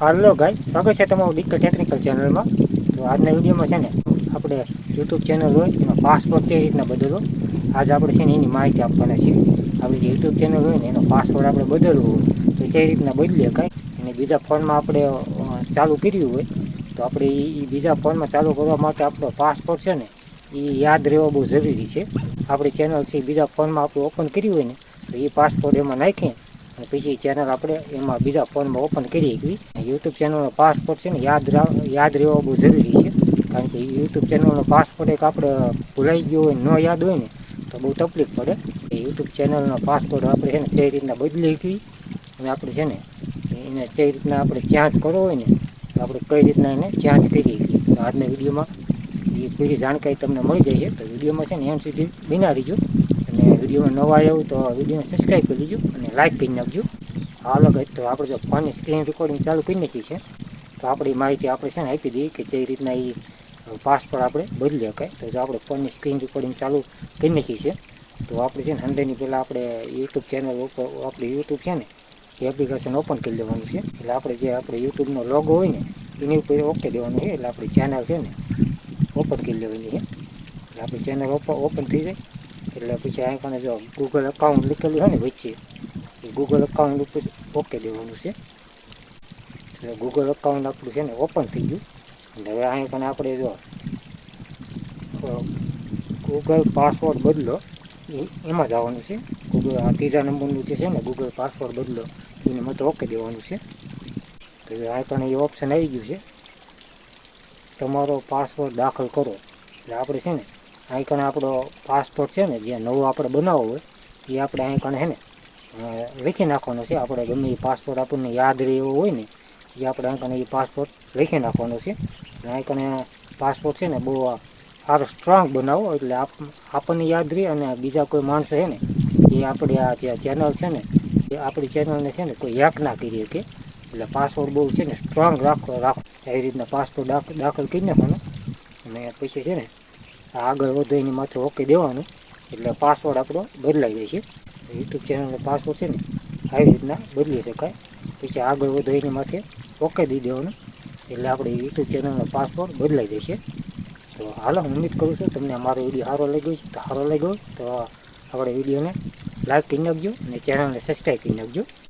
હાલો ગાય સ્વાગત છે તમારું ડિક્કર ટેકનિકલ ચેનલમાં. તો આજના વિડીયોમાં છે ને, આપણે યુટ્યુબ ચેનલ હોય, એમાં પાસવર્ડ છે એ રીતના બદલવો. આજે આપણે છે ને એની માહિતી આપવાના છે આપણી જે યુટ્યુબ ચેનલ હોય ને, એનો પાસવર્ડ આપણે બદલવો હોય, તો જે રીતના બદલીએ કાંઈ અને બીજા ફોનમાં આપણે ચાલુ કર્યું હોય, તો આપણે એ બીજા ફોનમાં ચાલુ કરવા માટે આપણો પાસવર્ડ છે ને એ યાદ રહેવો બહુ જરૂરી છે. આપણી ચેનલ છે બીજા ફોનમાં આપણે ઓપન કર્યું હોય ને, તો એ પાસવર્ડ એમાં નાખીએ પછી ચેનલ આપણે એમાં બીજા ફોનમાં ઓપન કરી શકીએ યુટ્યુબ ચેનલનો પાસપોર્ટ છે ને યાદ યાદ રહેવો બહુ જરૂરી છે. કારણ કે યુટ્યુબ ચેનલનો પાસપોર્ટ એક આપણે ભૂલાઈ ગયો હોય ન યાદ હોય ને, તો બહુ તકલીફ પડે. એ યુટ્યુબ ચેનલનો પાસપોર્ટ આપણે છે ને કઈ રીતના બદલી શકીએ અને આપણે છે ને એને જે રીતના આપણે ચેન્જ કરવો હોય ને, તો આપણે કઈ રીતના એને ચેન્જ કરી શકીએ આજના વિડીયોમાં એ પૂરી જાણકારી તમને મળી જાય છે તો વિડીયોમાં છે ને એમ સુધી બિના રહીજો વિડીયોમાં નવા આવ્યું તો વિડીયોને સબસ્ક્રાઈબ કરી લેજો અને લાઈક કરી નાખજો. અલગ ગઈ તો આપણે જો ફોનની સ્ક્રીન રેકોર્ડિંગ ચાલુ કરી નાખી છે, તો આપણી માહિતી આપણે છે ને આપી દઈએ કે જે રીતના એ પાસપોર્ટ આપણે બદલી શકાય. તો જો આપણે ફોનની સ્ક્રીન રેકોર્ડિંગ ચાલુ કરી નાખી છે, તો આપણે છે ને હંડ્રેડની પહેલાં આપણે યુટ્યુબ ચેનલ ઉપર આપણી યુટ્યુબ છે ને, એ એપ્લિકેશન ઓપન કરી લેવાનું છે. એટલે આપણે જે આપણે યુટ્યુબનો લોગો હોય ને, એની ઉપર ઓકે દેવાનું છે. એટલે આપણી ચેનલ છે ને ઓપન કરી લેવાની છે. એટલે આપણી ચેનલ ઓપન થઈ જાય. એટલે પછી અહીં પણ જો ગૂગલ અકાઉન્ટ લીધેલું છે ને વચ્ચે, એ ગૂગલ અકાઉન્ટ ઉપર ઓકે દેવાનું છે. એટલે ગૂગલ અકાઉન્ટ આપણું છે ને ઓપન થઈ ગયું. એટલે હવે અહીં પણ આપણે જો ગૂગલ પાસવર્ડ બદલો, એ એમાં જવાનું છે. ગૂગલ આ ત્રીજા નંબરનું જે છે ને ગૂગલ પાસવર્ડ બદલો, એને મત ઓકે દેવાનું છે. તો અહીં કને એ ઓપ્શન આવી ગયું છે. તમારો પાસવર્ડ દાખલ કરો. એટલે આપણે છે ને અહીં કણે આપણો પાસપોર્ટ છે ને, જે નવો આપણે બનાવવો હોય, એ આપણે અહીં કણે છે ને લખી નાખવાનો છે. આપણે ગમે એ પાસપોર્ટ આપણને યાદ રહે એવો હોય ને, એ આપણે અહીં કણે એ પાસપોર્ટ લખી નાખવાનો છે. અહીં કણે પાસપોર્ટ છે ને, બહુ સારો સ્ટ્રોંગ બનાવો, એટલે આપ, આપણને યાદ રહે અને બીજા કોઈ માણસો છે ને, એ આપણી આ જે ચેનલ છે ને, એ આપણી ચેનલને છે ને, કોઈ હેક ના કરી શકે. એટલે પાસવર્ડ બહુ છે ને સ્ટ્રોંગ રાખો રાખો. એવી રીતના પાસપોર્ટ દાખલ કરી નાખવાનો. અને પછી છે ને આગળ વધે એની માથે ઓકે દેવાનું. એટલે પાસવર્ડ આપણો બદલાઈ જાય છે. યુટ્યુબ ચેનલનો પાસવર્ડ છે ને, આવી રીતના બદલી શકાય. પછી આગળ વધે એની માથે ઓકે દઈ દેવાનું. એટલે આપણે યુટ્યુબ ચેનલનો પાસવર્ડ બદલાઈ જશે તો હાલો, હું ઉમ્મીદ કરું છું તમને અમારો વીડિયો સારો લાગ્યો છે તો સારો લાગ્યો તો આપણે વિડીયોને લાઈક કરી નાખજો અને ચેનલને સબસ્ક્રાઈબ કરી નાખજો.